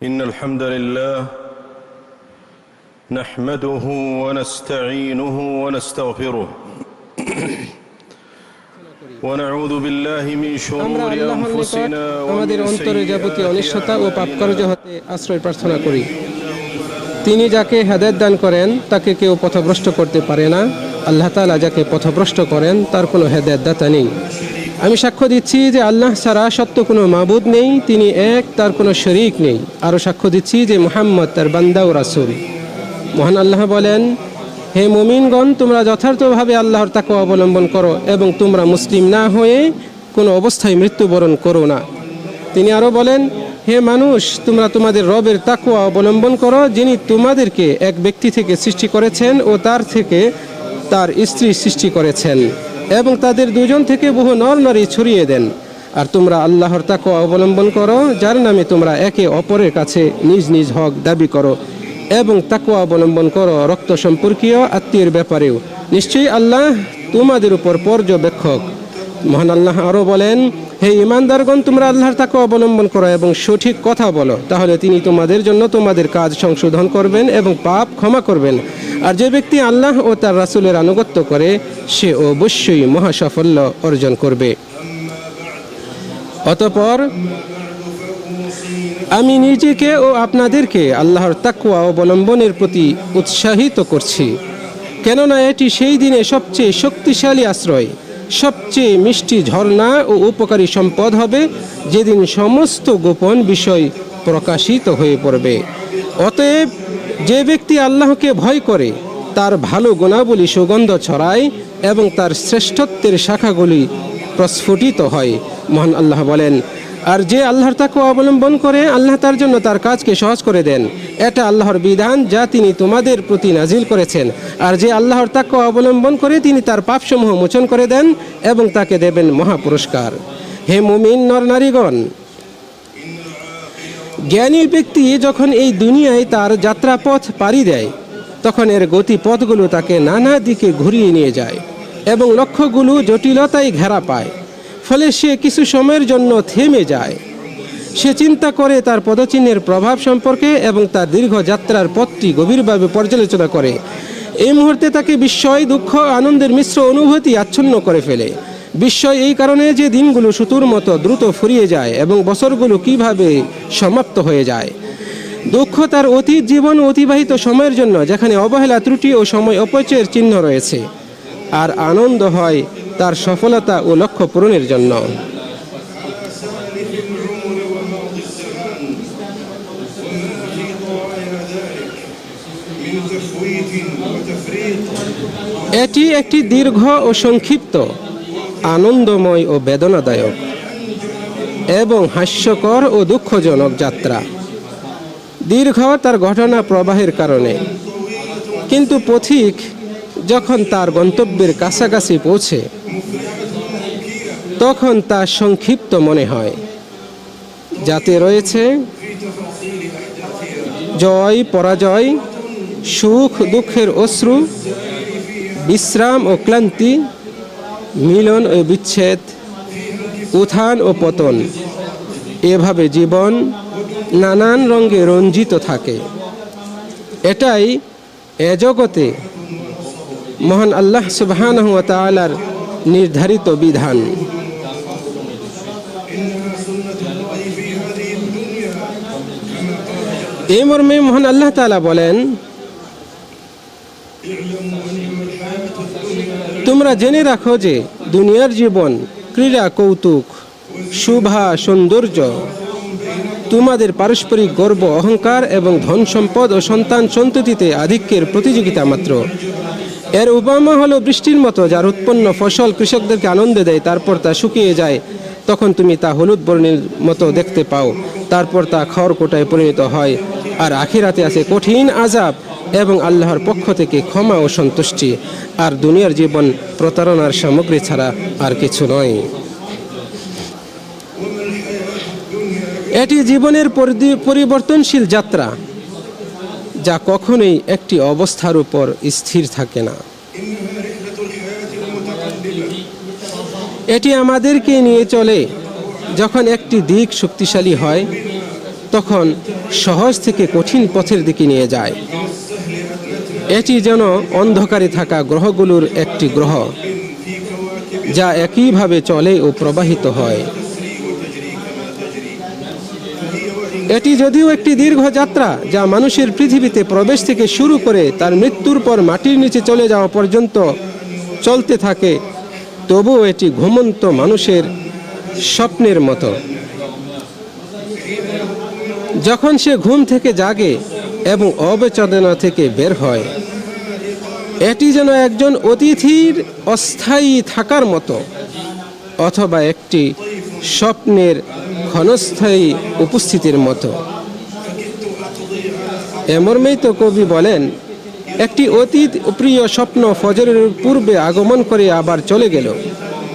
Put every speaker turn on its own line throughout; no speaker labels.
إن الحمد لله نحمده ونستعينه ونستغفره ونعوذ بالله من
আমরা
شرور
আল্লাহর নিকট
أنفسنا
আমাদের
ومن
অন্তরে যাবতীয় অনিষ্টতা ও
سيئات
পাপ কার্য
أعمالنا
হতে আশ্রয় প্রার্থনা করি তিনি যাকে হেদায়ত দান করেন তাকে কেউ পথভ্রষ্ট করতে পারে না আল্লাহ তাআলা যাকে পথভ্রষ্ট করেন তার কোনো হেদায়ত দাতা নেই আমি সাক্ষ্য দিচ্ছি যে আল্লাহ ছাড়া সত্য কোনো মাবুদ নেই, তিনি এক, তার কোনো শরিক নেই। আরও সাক্ষ্য দিচ্ছি যে মুহাম্মদ তার বান্দা ও রাসূল। মহান আল্লাহ বলেন, হে মুমিনগণ, তোমরা যথার্থভাবে আল্লাহর তাকে অবলম্বন করো এবং তোমরা মুসলিম না হয়ে কোনো অবস্থায় মৃত্যুবরণ করো না। তিনি আরও বলেন, হে মানুষ, তোমরা তোমাদের রবের তাকুয়া অবলম্বন করো যিনি তোমাদেরকে এক ব্যক্তি থেকে সৃষ্টি করেছেন ও তার থেকে তার স্ত্রী সৃষ্টি করেছেন এবং তাদের দুজন থেকে বহু নর নারী ছড়িয়ে দেন। আর তোমরা আল্লাহর তাকুয়া অবলম্বন করো, যার নামে তোমরা একে অপরের কাছে নিজ নিজ হক দাবি করো এবং তাকুয়া অবলম্বন করো রক্ত সম্পর্কীয় আত্মীয়ের ব্যাপারেও। নিশ্চয়ই আল্লাহ তোমাদের উপর পর্যবেক্ষক। মহান আল্লাহ আরও বলেন, হে ইমানদারগণ, তোমরা আল্লাহর তাকে অবলম্বন করো এবং সঠিক কথা বলো। তাহলে তিনি তোমাদের জন্য তোমাদের কাজ সংশোধন করবেন এবং পাপ ক্ষমা করবেন। আর যে ব্যক্তি আল্লাহ ও তার রাসুলের আনুগত্য করে, সে অবশ্যই মহাসাফল্য অর্জন করবে। অতপর, আমি নিজেকে ও আপনাদেরকে আল্লাহর তাকুয়া অবলম্বনের প্রতি উৎসাহিত করছি, কেননা এটি সেই দিনে সবচেয়ে শক্তিশালী আশ্রয়, সবচেয়ে মিষ্টি ঝর্ণা ও উপকারী সম্পদ হবে, যেদিন সমস্ত গোপন বিষয় প্রকাশিত হয়ে পড়বে। অতএব যে ব্যক্তি আল্লাহকে ভয় করে, তার ভালো গুণাবলী সুগন্ধ ছড়ায় এবং তার শ্রেষ্ঠত্বের শাখাগুলি প্রস্ফুটিত হয়, মহান আল্লাহ বলেন। আর যে আল্লাহর তাকে অবলম্বন করে, আল্লাহ তার জন্য তার কাজকে সহজ করে দেন। এটা আল্লাহর বিধান যা তিনি তোমাদের প্রতি নাজিল করেছেন। আর যে আল্লাহর তাকে অবলম্বন করে, তিনি তার পাপসমূহ মোচন করে দেন এবং তাকে দেবেন মহাপুরস্কার হে মুমিন নর নারীগণ জ্ঞানী ব্যক্তি যখন এই দুনিয়ায় তার যাত্রাপথ পাড়ি দেয়, তখন এর গতিপথগুলো তাকে নানা দিকে ঘুরিয়ে নিয়ে যায় এবং লক্ষ্যগুলো জটিলতায় ঘেরা পায়, ফলে সে কিছু সময়ের জন্য থেমে যায়। সে চিন্তা করে তার পদচিহ্নের প্রভাব সম্পর্কে এবং তার দীর্ঘ যাত্রার পথটি গভীরভাবে পর্যালোচনা করে। এই মুহূর্তে তাকে বিস্ময়, দুঃখ, আনন্দের মিশ্র অনুভূতি আচ্ছন্ন করে ফেলে। বিস্ময় এই কারণে যে দিনগুলো সুতুর মতো দ্রুত ফুরিয়ে যায় এবং বছরগুলো কীভাবে সমাপ্ত হয়ে যায়। দুঃখ তার অতীত জীবন অতিবাহিত সময়ের জন্য, যেখানে অবহেলা, ত্রুটি ও সময় অপচয়ের চিহ্ন রয়েছে। আর আনন্দ হয় তার সফলতা ও লক্ষ্য পূরণের জন্য। এটি একটি দীর্ঘ ও সংক্ষিপ্ত আনন্দময় ও বেদনাদায়ক এবং হাস্যকর ও দুঃখজনক যাত্রা। দীর্ঘ তার ঘটনা প্রবাহের কারণে। কিন্তু পথিক যখন তার গন্তব্যের কাছাকাছি পৌঁছে, তখন তা সংক্ষিপ্ত মনে হয়। যাতে রয়েছে জয়, পরাজয়, সুখ, দুঃখের অশ্রু, বিশ্রাম ও ক্লান্তি মিলন ও বিচ্ছেদ, উত্থান ও পতন, এভাবে জীবন নানান রঙে রঞ্জিত থাকে। এটাই এ জগতে মহান আল্লাহ সুবহান তালার নির্ধারিত বিধান। এই মর্মে মহান আল্লাহ তালা বলেন তোমরা জেনে রাখো যে দুনিয়ার জীবন ক্রীড়া কৌতুক, শুভা, সৌন্দর্য, তোমাদের পারস্পরিক গর্ব, অহংকার এবং ধন সম্পদ ও সন্তান সন্ততিতে আধিক্যের প্রতিযোগিতা মাত্র। এর উপমা হলো বৃষ্টির মতো, যার উৎপন্ন ফসল কৃষকদেরকে আনন্দে দেয়, তারপর তা শুকিয়ে যায়। তখন তুমি তা হলুদ বর্ণের মতো দেখতে পাও, তারপর তা খড় কোটায় পরিণত হয়। আর আখিরাতে আছে কঠিন আজাব এবং আল্লাহর পক্ষ থেকে ক্ষমা ও সন্তুষ্টি। আর দুনিয়ার জীবন প্রতারণার সামগ্রী ছাড়া আর কিছু নয়। এটি জীবনের পরিবর্তনশীল যাত্রা, যা কখনোই একটি অবস্থার উপর স্থির থাকে না। এটি আমাদেরকে নিয়ে চলে। যখন একটি দিক শক্তিশালী হয়, তখন সহজ থেকে কঠিন পথের দিকে নিয়ে যায়। এটি যেন অন্ধকারে থাকা গ্রহগুলোর একটি গ্রহ, যা একইভাবে চলে ও প্রবাহিত হয়। এটি যদিও একটি দীর্ঘ যাত্রা, যা মানুষের পৃথিবীতে প্রবেশ থেকে শুরু করে তার মৃত্যুর পর মাটির নিচে চলে যাওয়া পর্যন্ত চলতে থাকে, তবুও এটি ঘুমন্ত মানুষের স্বপ্নের মতো। যখন সে ঘুম থেকে জাগে এবং অবেচেতনা থেকে বের হয়। এটি যেন একজন অতিথির অস্থায়ী থাকার মতো অথবা একটি স্বপ্নের ক্ষণস্থায়ী উপস্থিতির মতো। এমর্মেই তো কবি বলেন, একটি অতীত প্রিয় স্বপ্ন ফজরের পূর্বে আগমন করে আবার চলে গেল।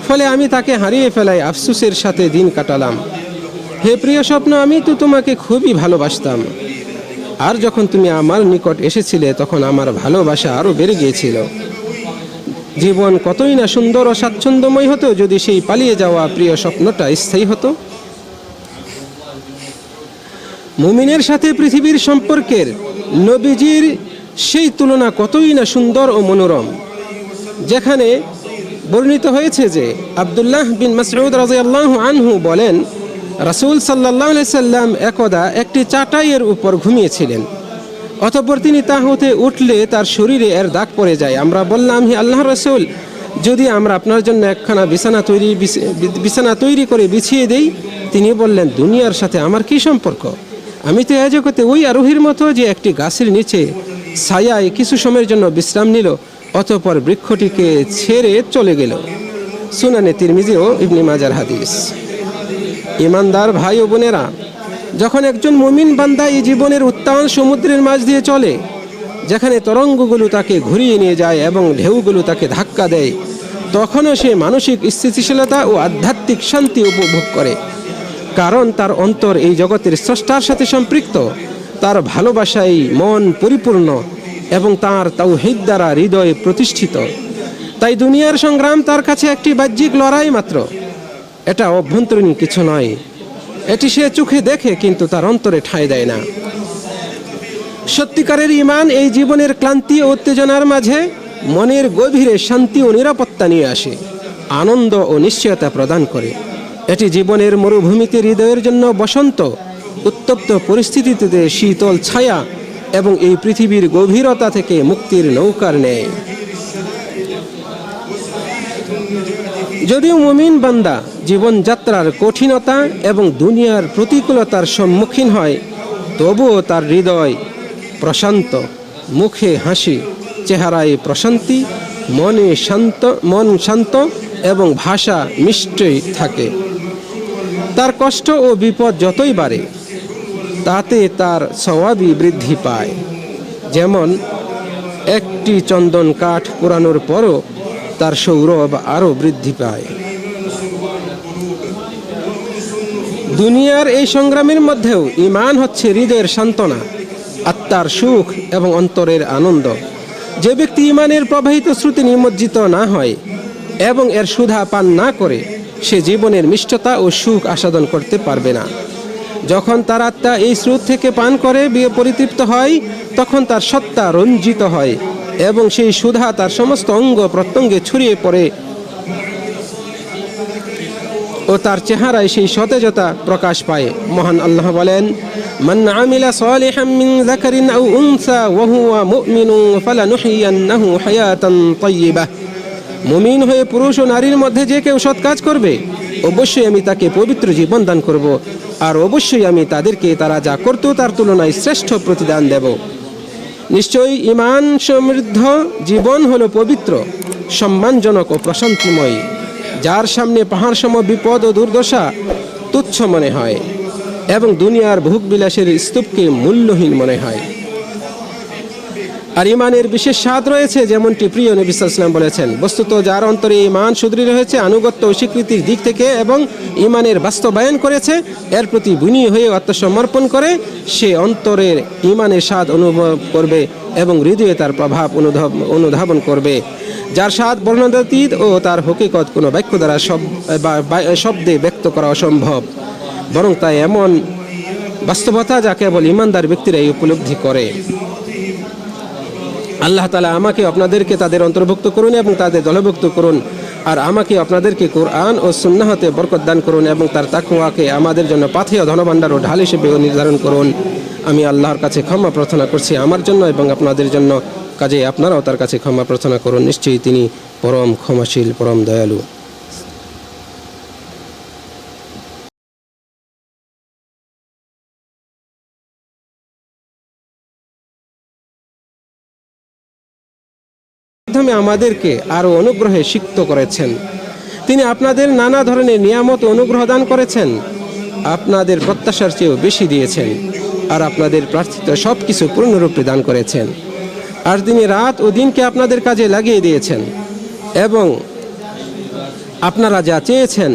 ফলে আমি তাকে হারিয়ে ফেলাই আফসুসের সাথে দিন কাটালাম। হে প্রিয় স্বপ্ন, আমি তো তোমাকে খুবই ভালোবাসতাম। আর যখন তুমি আমার নিকট এসেছিলে, তখন আমার ভালোবাসা আরও বেড়ে গিয়েছিল। জীবন কতই না সুন্দর ও স্বাচ্ছন্দ্যময় হতো, যদি সেই পালিয়ে যাওয়া প্রিয় স্বপ্নটা স্থায়ী হতো। মুমিনের সাথে পৃথিবীর সম্পর্কের নবীজির সেই তুলনা কতই না সুন্দর ও মনোরম। যেখানে বর্ণিত হয়েছে যে আবদুল্লাহ বিন মাসউদ রাজিয়াল্লাহু আনহু বলেন রাসূল আলাইহি সাল্লাম একদা একটি চাটাইয়ের উপর ঘুমিয়েছিলেন। অতঃপর তিনি তা হতে উঠলে তার শরীরে এর দাগ পড়ে যায়। আমরা বললাম, হি আল্লাহ রসুল, যদি আমরা আপনার জন্য একখানা বিছানা তৈরি বিছ- বিছানা তৈরি করে বিছিয়ে দেই, তিনি বললেন, দুনিয়ার সাথে আমার কি সম্পর্ক? আমি তো এ ওই আরোহীর মতো যে একটি গাছের নিচে ছায়ায় কিছু সময়ের জন্য বিশ্রাম নিল, অতঃপর বৃক্ষটিকে ছেড়ে চলে গেল। সুনানে তিরমিজি ও ইবনি মাজার হাদিস। ইমানদার ভাই ও বোনেরা, যখন একজন মুমিন বান্দা এই জীবনের উত্তান সমুদ্রের মাঝ দিয়ে চলে, যেখানে তরঙ্গগুলো তাকে ঘুরিয়ে নিয়ে যায় এবং ঢেউগুলো তাকে ধাক্কা দেয়, তখনও সে মানসিক স্থিতিশীলতা ও আধ্যাত্মিক শান্তি উপভোগ করে। কারণ তার অন্তর এই জগতের স্রষ্টার সাথে সম্পৃক্ত, তার ভালোবাসায় মন পরিপূর্ণ এবং তার তাওহিদ দ্বারা হৃদয়ে প্রতিষ্ঠিত। তাই দুনিয়ার সংগ্রাম তার কাছে একটি বাহ্যিক লড়াই মাত্র। এটা অভ্যন্তরীণ কিছু নয়। এটি সে চোখে দেখে কিন্তু তার অন্তরে ঠাঁই দেয় না। সত্যিকারের ইমান এই জীবনের ক্লান্তি ও উত্তেজনার মাঝে মনের গভীরে শান্তি ও নিরাপত্তা নিয়ে আসে, আনন্দ ও নিশ্চয়তা প্রদান করে। এটি জীবনের মরুভূমিতে হৃদয়ের জন্য বসন্ত, উত্তপ্ত পরিস্থিতিতে শীতল ছায়া এবং এই পৃথিবীর গভীরতা থেকে মুক্তির নৌকার নেয় যদিও মুমিন বান্দা জীবনযাত্রার কঠিনতা এবং দুনিয়ার প্রতিকূলতার সম্মুখীন হয়, তবুও তার হৃদয় প্রশান্ত, মুখে হাসি, চেহারায় প্রশান্তি, মনে শান্ত, মন শান্ত এবং ভাষা মিষ্টই থাকে। তার কষ্ট ও বিপদ যতই বাড়ে, তাতে তার স্বভাবই বৃদ্ধি পায়। যেমন, একটি চন্দন কাঠ পোড়ানোর পরও তার সৌরভ আরও বৃদ্ধি পায়। দুনিয়ার এই সংগ্রামের মধ্যেও ইমান হচ্ছে হৃদয়ের সান্ত্বনা, আত্মার সুখ এবং অন্তরের আনন্দ। যে ব্যক্তি ইমানের প্রবাহিত শ্রুতি নিমজ্জিত না হয় এবং এর সুধা পান না করে, সে জীবনের মিষ্টতা ও সুখ আস্বাদন করতে পারবে না। যখন তার আত্মা এই স্রোত থেকে পান করে বিয়ে পরিতৃপ্ত হয়, তখন তার সত্তা রঞ্জিত হয়। এবং সেই সুধা তার সমস্ত অঙ্গ প্রত্যঙ্গে ছড়িয়ে পড়ে। ও তার চেহারায় সেই সতেজতা প্রকাশ পায়। মহান আল্লাহ বলেন, মিন যাকারিন আও উনসা ওয়া হুয়া মুমিনুন ফালানুহইয়ান্নাহু হায়াতান তাইয়্যিবাহ মুমিন হয়ে পুরুষ ও নারীর মধ্যে যে কেউ সৎ কাজ করবে, অবশ্যই আমি তাকে পবিত্র জীবন দান করব। আর অবশ্যই আমি তাদেরকে তারা যা করত তার তুলনায় শ্রেষ্ঠ প্রতিদান দেব। নিশ্চয়ই ইমান সমৃদ্ধ জীবন হলো পবিত্র, সম্মানজনক ও প্রশান্তিময়, যার সামনে পাহাড় সম বিপদ ও দুর্দশা তুচ্ছ মনে হয় এবং দুনিয়ার ভোগবিলাসের স্তূপকে মূল্যহীন মনে হয়। আর ইমানের বিশেষ স্বাদ রয়েছে, যেমনটি প্রিয় নবী ইসলাম বলেছেন। বস্তুত যার অন্তরে ইমান সুদৃঢ় হয়েছে, আনুগত্য ও স্বীকৃতির দিক থেকে এবং ইমানের বাস্তবায়ন করেছে, এর প্রতি বিনীয় হয়ে আত্মসমর্পণ করে, সে অন্তরের ইমানের স্বাদ অনুভব করবে এবং হৃদয়ে তার প্রভাব অনুধাব, অনুধাবন করবে। যার স্বাদ বর্ণনাতীত ও তার হকিকত কোনো বাক্য দ্বারা শব্দে ব্যক্ত করা অসম্ভব। বরং তা এমন বাস্তবতা যা কেবল ইমানদার ব্যক্তিরাই উপলব্ধি করে। আল্লাহ তালা আমাকে আপনাদেরকে তাদের অন্তর্ভুক্ত করুন এবং তাদের দলভুক্ত করুন। আর আমাকে আপনাদেরকে কোরআন ও সুন্নাহতে বরকত দান করুন এবং তার তাকুয়াকে আমাদের জন্য পাথেয় ধনভাণ্ডার ও ঢাল হিসেবে নির্ধারণ করুন। আমি আল্লাহর কাছে ক্ষমা প্রার্থনা করছি আমার জন্য এবং আপনাদের জন্য। কাজে আপনারাও তার কাছে ক্ষমা প্রার্থনা করুন। নিশ্চয়ই তিনি পরম ক্ষমাশীল, পরম দয়ালু। মাধ্যমে আমাদেরকে আরও অনুগ্রহে সিক্ত করেছেন। তিনি আপনাদের নানা ধরনের নিয়ামত অনুগ্রহ দান করেছেন। আপনাদের প্রত্যাশার চেয়েও বেশি দিয়েছেন আর আপনাদের প্রার্থিত সব কিছু পূর্ণরূপে দান করেছেন। আর তিনি রাত ও দিনকে আপনাদের কাজে লাগিয়ে দিয়েছেন এবং আপনারা যা চেয়েছেন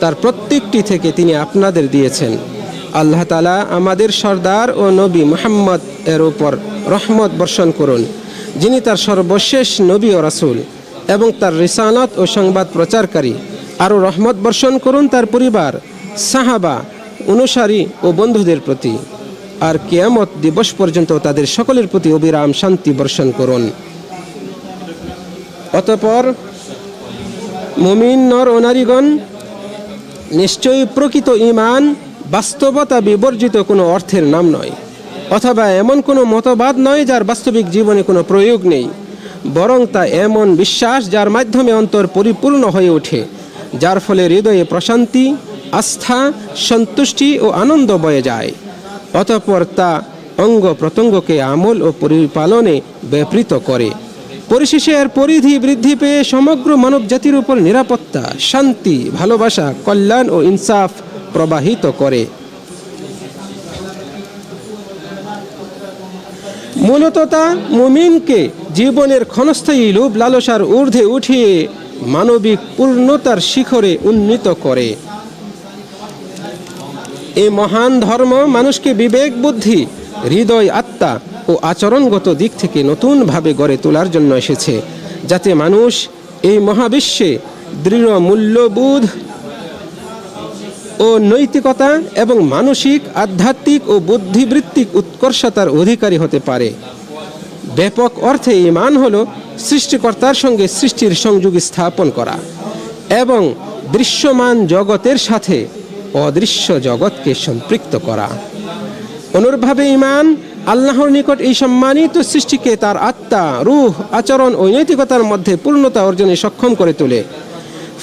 তার প্রত্যেকটি থেকে তিনি আপনাদের দিয়েছেন। আল্লাহ তালা আমাদের সর্দার ও নবী মোহাম্মদ এর উপর রহমত বর্ষণ করুন। যিনি তার সর্বশেষ নবী ও রাসুল এবং তার রিসানত ও সংবাদ প্রচারকারী। আরও রহমত বর্ষণ করুন তার পরিবার, সাহাবা, অনুসারী ও বন্ধুদের প্রতি। আর কেয়ামত দিবস পর্যন্ত তাদের সকলের প্রতি অবিরাম শান্তি বর্ষণ করুন। অতপর মুমিন নর ও নারীগণ, নিশ্চয়ই প্রকৃত ইমান বাস্তবতা বিবর্জিত কোনো অর্থের নাম নয়। অথবা এমন কোনো মতবাদ নয় যার বাস্তবিক জীবনে কোনো প্রয়োগ নেই, বরং তা এমন বিশ্বাস যার মাধ্যমে অন্তর পরিপূর্ণ হয়ে ওঠে, যার ফলে হৃদয়ে প্রশান্তি, আস্থা, সন্তুষ্টি ও আনন্দ বয়ে যায়। অতঃপর তা অঙ্গ প্রত্যঙ্গকে আমল ও পরিপালনে ব্যাপৃত করে। পরিশেষে এর পরিধি বৃদ্ধি পেয়ে সমগ্র মানব জাতির উপর নিরাপত্তা, শান্তি, ভালোবাসা, কল্যাণ ও ইনসাফ প্রবাহিত করে। মূলত তা মুমিনকে জীবনের ক্ষণস্থায়ী লোভ লালসার ঊর্ধ্বে উঠিয়ে মানবিক পূর্ণতার শিখরে উন্নীত করে। এই মহান ধর্ম মানুষকে বিবেক, বুদ্ধি, হৃদয়, আত্মা ও আচরণগত দিক থেকে নতুনভাবে গড়ে তোলার জন্য এসেছে, যাতে মানুষ এই মহাবিশ্বে দৃঢ় মূল্যবোধ ও নৈতিকতা এবং মানসিক, আধ্যাত্মিক ও বুদ্ধিবৃত্তিক উৎকর্ষতার অধিকারী হতে পারে। ব্যাপক অর্থে ইমান হল সৃষ্টিকর্তার সঙ্গে সৃষ্টির সংযোগ স্থাপন করা এবং দৃশ্যমান জগতের সাথে অদৃশ্য জগৎকে সম্পৃক্ত করা। অনুরূপভাবে ইমান আল্লাহর নিকট এই সম্মানিত সৃষ্টিকে তার আত্মা, রূহ, আচরণ ও নৈতিকতার মধ্যে পূর্ণতা অর্জনে সক্ষম করে তোলে।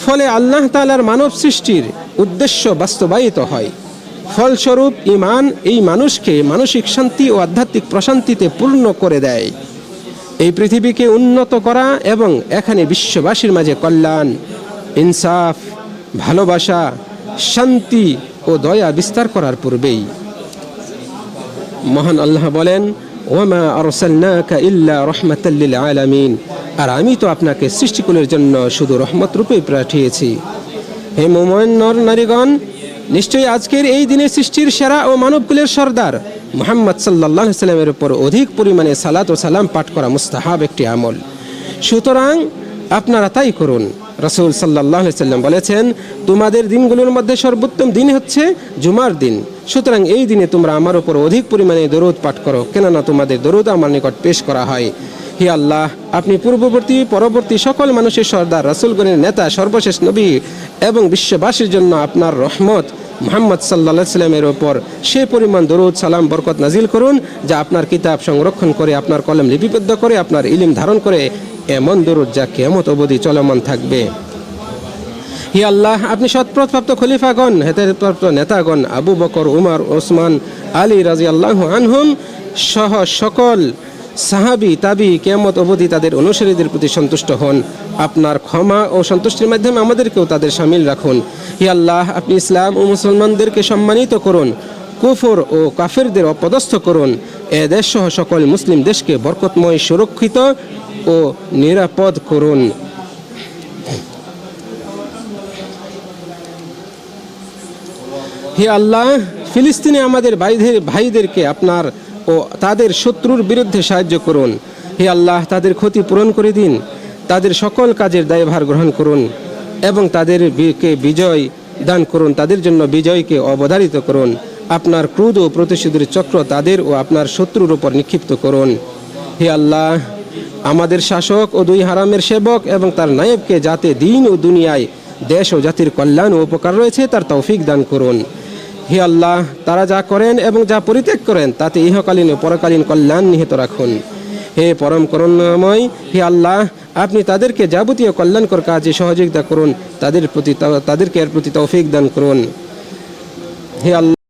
ফলে আল্লাহ তালার মানব সৃষ্টির উদ্দেশ্য বাস্তবায়িত হয়। ফলস্বরূপ ইমান এই মানুষকে মানসিক শান্তি ও আধ্যাত্মিক প্রশান্তিতে পূর্ণ করে দেয়। এই পৃথিবীকে উন্নত করা এবং এখানে বিশ্ববাসীর মাঝে কল্যাণ, ইনসাফ, ভালোবাসা, শান্তি ও দয়া বিস্তার করার পূর্বেই। মহান আল্লাহ বলেন ওমা আরসালনাকা ইল্লা রহমাতাল লিল আলামিন। আর আমি তো আপনাকে সৃষ্টিকুলের জন্য শুধু রহমত রূপে পাঠিয়েছি। হে নর নারীগণ, নিশ্চয়ই আজকের এই দিনে সৃষ্টির সেরা ও মানবকুলের সর্দার মোহাম্মদ সাল্লাহ সাল্লামের উপর অধিক পরিমাণে সালাত ও সালাম পাঠ করা মুস্তাহাব একটি আমল। সুতরাং আপনারা তাই করুন। রসুল সাল্লাহ সাল্লাম বলেছেন, তোমাদের দিনগুলোর মধ্যে সর্বোত্তম দিন হচ্ছে জুমার দিন। সুতরাং এই দিনে তোমরা আমার উপর অধিক পরিমাণে দরুদ পাঠ করো। কেননা তোমাদের দরুদ আমার নিকট পেশ করা হয়। হে আল্লাহ, আপনি পূর্ববর্তী, পরবর্তী সকল মানুষের সর্দার, রাসুলগণের নেতা, সর্বশেষ নবী এবং বিশ্ববাসীর জন্য আপনার রহমত। মোহাম্মদ সাল্লা সাল্লামের ওপর সে পরিমাণ দরুদ, সালাম, বরকত নাজিল করুন, যা আপনার কিতাব সংরক্ষণ করে, আপনার কলম লিপিবদ্ধ করে, আপনার ইলিম ধারণ করে, এমন দরুদ যা কেমত অবধি চলমান থাকবে। হি আল্লাহ, আপনি সৎপ্রদপ্রাপ্ত খলিফাগণ হেতাপ্রাপ্ত নেতাগণ, আবু বকর, উমার, ওসমান, আলী রাজি আল্লাহ আনহুম, সহ সকল সাহাবি, তাবি কেমত অবধি তাদের অনুসারীদের প্রতি সন্তুষ্ট হন। আপনার ক্ষমা ও সন্তুষ্টির মাধ্যমে আমাদেরকেও তাদের সামিল রাখুন। হি আল্লাহ, আপনি ইসলাম ও মুসলমানদেরকে সম্মানিত করুন, কুফর ও কাফেরদের অপদস্থ করুন। এ দেশ সহ সকল মুসলিম দেশকে বরকতময়, সুরক্ষিত ও নিরাপদ করুন। হে আল্লাহ, ফিলিস্তিনে আমাদের ভাইদের ভাইদেরকে আপনার ও তাদের শত্রুর বিরুদ্ধে সাহায্য করুন। হে আল্লাহ, তাদের ক্ষতি পূরণ করে দিন। তাদের সকল কাজের দায়ভার গ্রহণ করুন এবং তাদেরকে বিজয় দান করুন। তাদের জন্য বিজয়কে অবধারিত করুন। আপনার ক্রোধ ও প্রতিশোধের চক্র তাদের ও আপনার শত্রুর উপর নিক্ষিপ্ত করুন। হে আল্লাহ, আমাদের শাসক ও দুই হারামের সেবক এবং তার নায়েবকে যাতে দিন ও দুনিয়ায় দেশ ও জাতির কল্যাণ ও উপকার রয়েছে, তার তৌফিক দান করুন। হে আল্লাহ, তারা যা করেন এবং যা পরিত্যাগ করেন, তাতে ইহকালীন ও পরকালীন কল্যাণ নিহিত রাখুন। হে পরম করণময়, হে আল্লাহ, আপনি তাদেরকে যাবতীয় কল্যাণকর কাজে সহযোগিতা করুন, তাদের প্রতি তাদেরকে এর প্রতি তৌফিক দান করুন। হে আল্লাহ